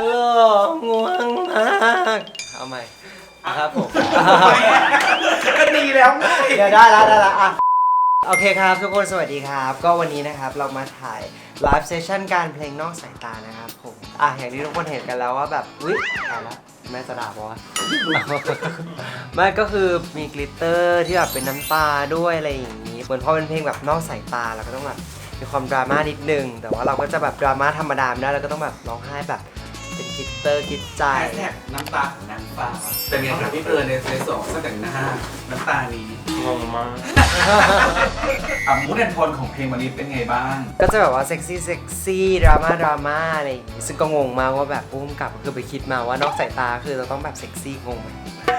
ฮัลโหลง่วงมากเอาใหม่ครับผม ก็ดีแล้วไงเดี๋ยวได้แล้วได้แล้วอะโอเคครับทุกคนสวัสดีครับ ก็วันนี้นะครับเรามาถ่ายไลฟ์เซสชั่นการเพลงนอกสายตานะครับผมอะอย่างที่ทุกคนเห็นกันแล้วว่าแบบอุ๊ยตายละแม่จะด่าปะวะ ไม่ก็คือมีกลิตเตอร์ที่แบบเป็นน้ำตาด้วยอะไรอย่างนี้เหมือนพอเป็นเพลงแบบนอกสายตาเราก็ต้องแบบมีความดราม่านิดนึง แต่ว่าเราก็จะแบบดราม่าธรรมดาไม่ได้เราก็ต้องแบบร้องไห้แบบเป็น กลิตเตอร์กลิตใจ แฮชแท็กน้ำตาของนางฟ้าเป็นไงครับพี่เอิญในในสองสแต่งหน้าน้ำตานี้งงมาก อะมูดแอนโทนของเพลงวันนี้เป็นไงบ้าง ก็จะแบบว่าเซ็กซี่เซ็กซี่ดราม่าดราม่าอะไรอย่างงี้ซึ่งก็งงมากว่าแบบพุ่มกับคือไปคิดมาว่านอกสายตาคือเราต้องแบบเซ็กซี่งงไหม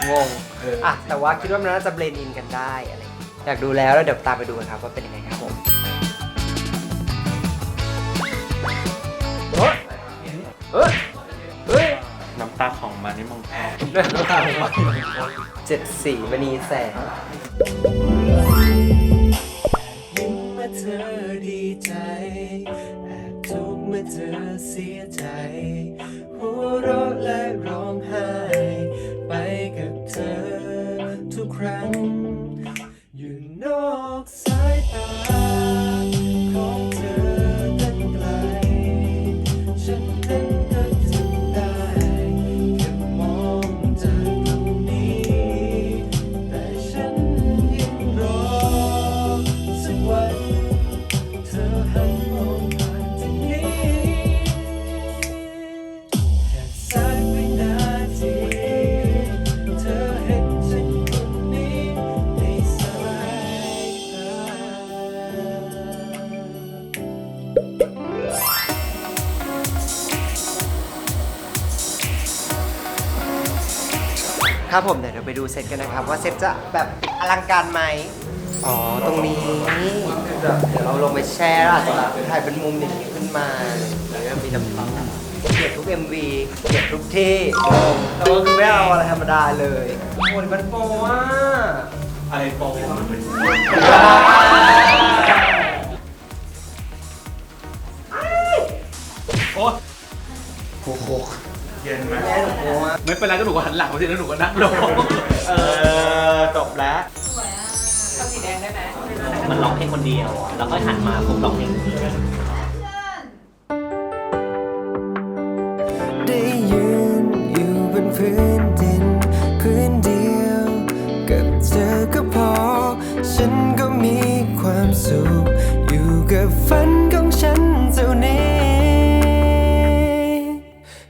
งงเอออ่ อะแต่ว่าคิดว่ามันน่าจะเบลนด์อินกันได้อะไรอย่างงี้อยากดูแล้วแล้วเดี๋ยวตามไปดูกันครับว่าเป็นยังไงครับผม เจ็ดสีมณีแสงยิ้มมื่อเธอดีใจแอบทุกข์เมื่อเธอเสียใจหัวเราะและร้องไห้ ไปกับเธอทุกครั้ง อยู่นอกสายตาของเธอตั้งไกล ฉันนั้น ครับผมเดี๋ยวเราไปดูเซตกันนะครับ ว่าเซตจะแบบอลังการไหมอ๋อตรงนี้เดี๋ยวเราลงไปแช่แล้วอาจจะแบบถ่ายเป็นมุมอย่างนี้ขึ้นมาแล้วก็มีน้ำตาเกลียดทุก MV เกลียดทุกที่แต่ว่าคือไม่เอาอะไรธรรมดาเลยโอ้ยมันโปอะอะไรโปร เย็นไหมแม่หนูโปอะไม่เป็นไรก็หนูก็หันหลังมาสิแล้วหนูก็นั่งลงเออจบแล้วมันร้องเพลงคนเดียว แล้วก็หันมาผมร้องเพลงคน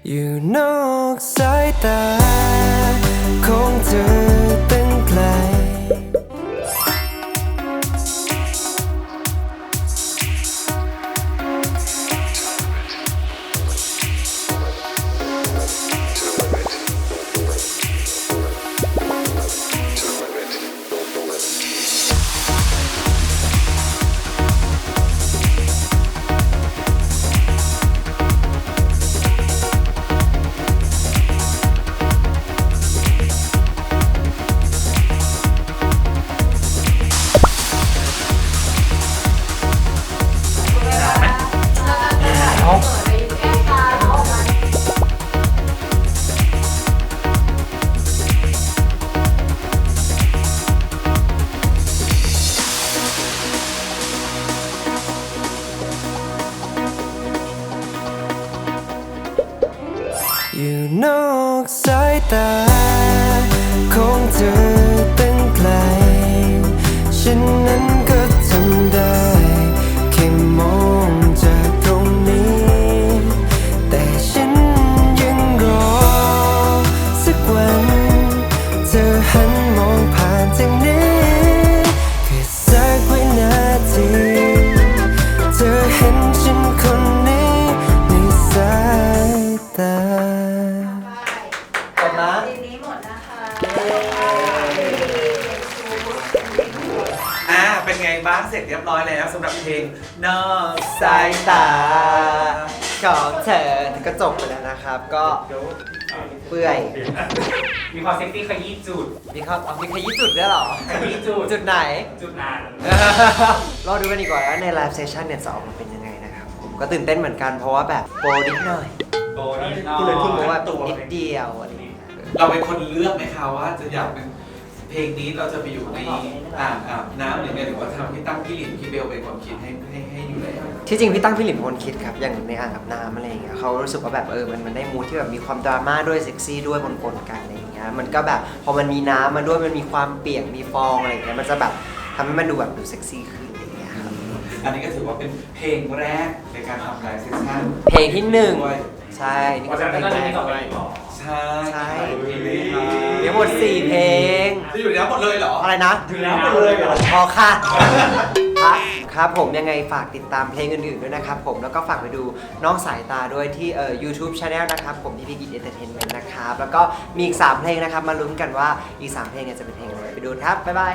อยู่นอกสายตา อยู่นอกสายตา ของเธอตั้งไกล ฉันนั้น เสร็จเรียบร้อยแล้วสำหรับเพลงนอกสายตาของเธอก็จบไปแล้วนะครับ ก็เปื่อย มีความเซ็กซี่ขยี้จุด มีเขาเอามีขยี้จุดด้วยเหรอ ขยี้จุด จุดไหน จุดนานรอดูกันดีกว่าว่าในไลฟ์เซสชันเนี่ยจะออกมาเป็นยังไงนะครับ ผมก็ตื่นเต้นเหมือนกันเพราะว่าแบบโปรนิดหน่อยโตนี่พูดเลยพูดบอกว่านิดเดียวอะไรอย่างเงี้ยเราเป็นคนเลือกไหมคะว่าจะอยากเป็น เพลงนี้เราจะไปอยู่ในอ่างอาบน้ำหรือไงหรือว่าทางพี่ตั้มพี่หลินพี่เบลเป็นคนคิดให้ให้ให้อยู่แล้วที่จริงพี่ตั้งพี่หลินเป็นคนคิดครับอย่างในอ่างอาบน้ำอะไรอย่างเงี้ยเขารู้สึกว่าแบบเออมันมันได้มูทที่แบบมีความดราม่าด้วยเซ็กซี่ด้วยปนๆกันอะไรอย่างเงี้ยมันก็แบบพอมันมีน้ำมาด้วยมันมีความเปียกมีฟองอะไรอย่างเงี้ยมันจะแบบทำให้มันดูแบบดูเซ็กซี่ขึ้นอะไรอย่างเงี้ยครับอันนี้ก็ถือว่าเป็นเพลงแรกในการทำไลฟ์เซสชั่นเพลงที่หนึ่งด้วยใช่นี่ก็เป็นเพลงแรกด้วยใช่ใช่ เพลงนี้ มีทั้งหมดสี่เพลง จะอยู่ในนั้นหมดเลยเหรอ อะไรนะถึงแล้วหมดเลยเหรอ พอค่ะ ครับครับผมยังไงฝากติดตามเพลงอื่นๆด้วยนะครับผมแล้วก็ฝากไปดูน้องสายตาด้วยที่เอ่อ YouTube Channel นะครับผมที่พี่กิจเอนเตอร์เทนเมนต์นะครับ แล้วก็มีอีก 3 เพลงนะครับ มาลุ้นกันว่าอีก 3 เพลงเนี่ยจะเป็นเพลงอะไรไปดูครับ บ๊ายบาย